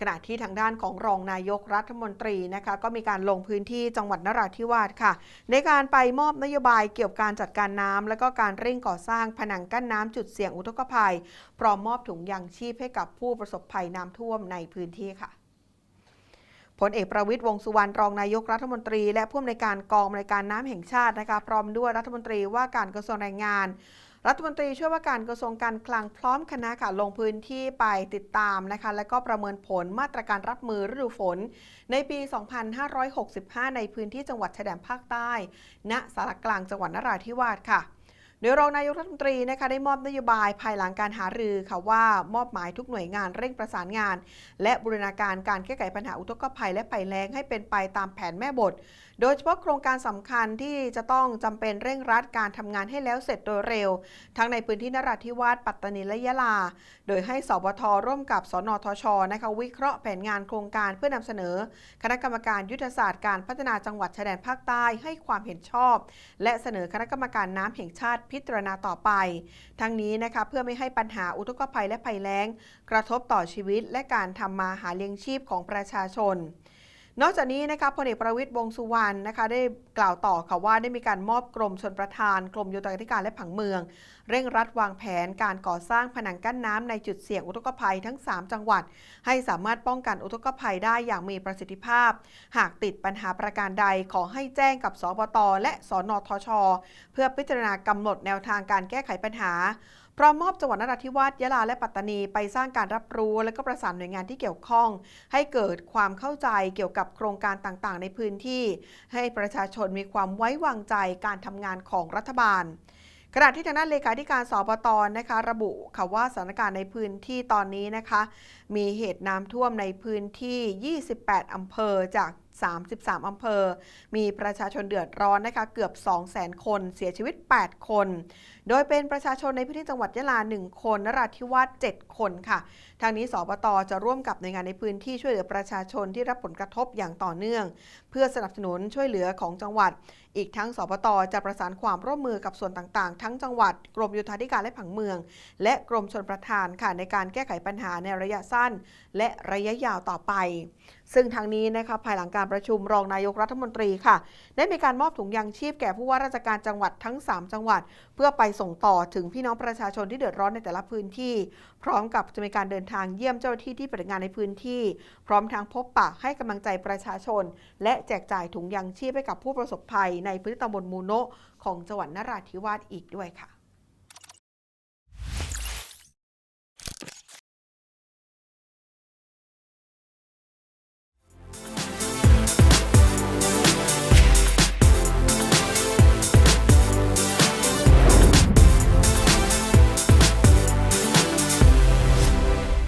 ขณะที่ทางด้านของรองนายกรัฐมนตรีนะคะก็มีการลงพื้นที่จังหวัดนราธิวาสค่ะ ในการไปมอบนโยบายเกี่ยวกับการจัดการน้ำและก็การเร่งก่อสร้างผนังกั้นน้ำจุดเสี่ยงอุทกภัย พร้อมมอบถุงยางชีพให้กับผู้ประสบภัยน้ำท่วมในพื้นที่ค่ะพลเอกประวิตยวงสุวรรณรองนายกรัฐมนตรี และผู้อำนวยการกองบริการน้ำแห่งชาตินะคะพร้อมด้วยรัฐมนตรีว่าการกระทรวงแรงงาน รัฐมนตรีช่วยว่าการกระทรวงการคลังพร้อมคณะค่ะลงพื้นที่ไปติดตามนะคะ และก็ประเมินผลมาตรการรับมือฤดูฝน ในปี 2565 ในพื้นที่จังหวัดชายแดนภาคใต้ ณ สารกลางจังหวัดนราธิวาสค่ะ โดยรองนายกรัฐมนตรีนะคะได้มอบนโยบายภายหลังการหารือค่ะว่ามอบหมายทุกหน่วยงานเร่งประสานงาน และบูรณาการการแก้ไขปัญหาอุทกภัยและภัยแล้งให้เป็นไปตามแผนแม่บท โดยเฉพาะโครงการสำคัญที่จะต้องจำเป็นเร่งรัดการทำงานให้แล้วเสร็จโดยเร็ว ทั้งในพื้นที่นราธิวาสปัตตานีและยะลา โดยให้สบทร่วมกับสนทชนะคะวิเคราะห์แผนงานโครงการเพื่อนำเสนอ คณะกรรมการยุทธศาสตร์การพัฒนาจังหวัดชายแดนภาคใต้ให้ความเห็นชอบ และเสนอคณะกรรมการน้ำแห่งชาติพิจารณาต่อไป ทั้งนี้นะคะเพื่อไม่ให้ปัญหาอุทกภัยและภัยแล้ง กระทบต่อชีวิตและการทำมาหาเลี้ยงชีพของประชาชน นอกจากนี้นะคะพลเอกประวิตยวงสุวรรณนะคะได้กล่าวต่อค่ะว่าได้มีการมอบกรมชนประทาน กรมโยธาธิการและผังเมือง เร่งรัดวางแผนการก่อสร้างผนังกั้นน้ำในจุดเสี่ยงอุทกภัยทั้ง 3 จังหวัด ให้สามารถป้องกันอุทกภัยได้อย่างมีประสิทธิภาพ หากติดปัญหาประการใดขอให้แจ้งกับสบตและสนทช เพื่อพิจารณากำหนดแนวทางการแก้ไขปัญหา พร้อมมอบจังหวัดนราธิวาสยะลาและปัตตานีไปสร้างการรับรู้ และก็ประสานหน่วยงานที่เกี่ยวข้อง ให้เกิดความเข้าใจเกี่ยวกับโครงการต่างๆ ในพื้นที่ ให้ประชาชนมีความไว้วางใจการทำงานของรัฐบาลขณะที่ทางด้านเลขาธิการสบตนะคะ ระบุค่ะว่าสถานการณ์ในพื้นที่ตอนนี้นะคะ มีเหตุน้ำท่วมในพื้นที่ 28 อำเภอจาก 33 อำเภอ มีประชาชนเดือดร้อนนะคะเกือบ 200,000 คนเสียชีวิต 8 คน โดยเป็นประชาชนในพื้นที่จังหวัดยะลา 1 คน นราธิวาส 7 คนค่ะ ทางนี้สบตจะร่วมกับหน่วยงานในพื้นที่ช่วยเหลือประชาชนที่รับผลกระทบอย่างต่อเนื่อง เพื่อสนับสนุนช่วยเหลือของจังหวัด อีกทั้งสบตจะประสานความร่วมมือกับส่วนต่างๆ ทั้งจังหวัด กรมโยธาธิการและผังเมือง และกรมชลประทานค่ะในการแก้ไขปัญหาในระยะสั้น และระยะยาวต่อไป ซึ่งทางนี้นะคะภายหลังการประชุมรองนายกรัฐมนตรีค่ะ ได้มีการมอบถุงยางชีพแก่ผู้ว่าราชการจังหวัดทั้ง 3 จังหวัด เพื่อไปส่งต่อถึงพี่น้องประชาชนที่เดือดร้อนในแต่ละพื้นที่ พร้อมกับจะมีการเดินทางเยี่ยมเจ้าหน้าที่ที่ปฏิบัติงานในพื้นที่ พร้อมทางพบปะให้กำลังใจประชาชน และแจกจ่ายถุงยางชีพให้กับผู้ประสบภัย ในพื้นที่ตำบลมูโนะของจังหวัดนราธิวาสอีกด้วยค่ะ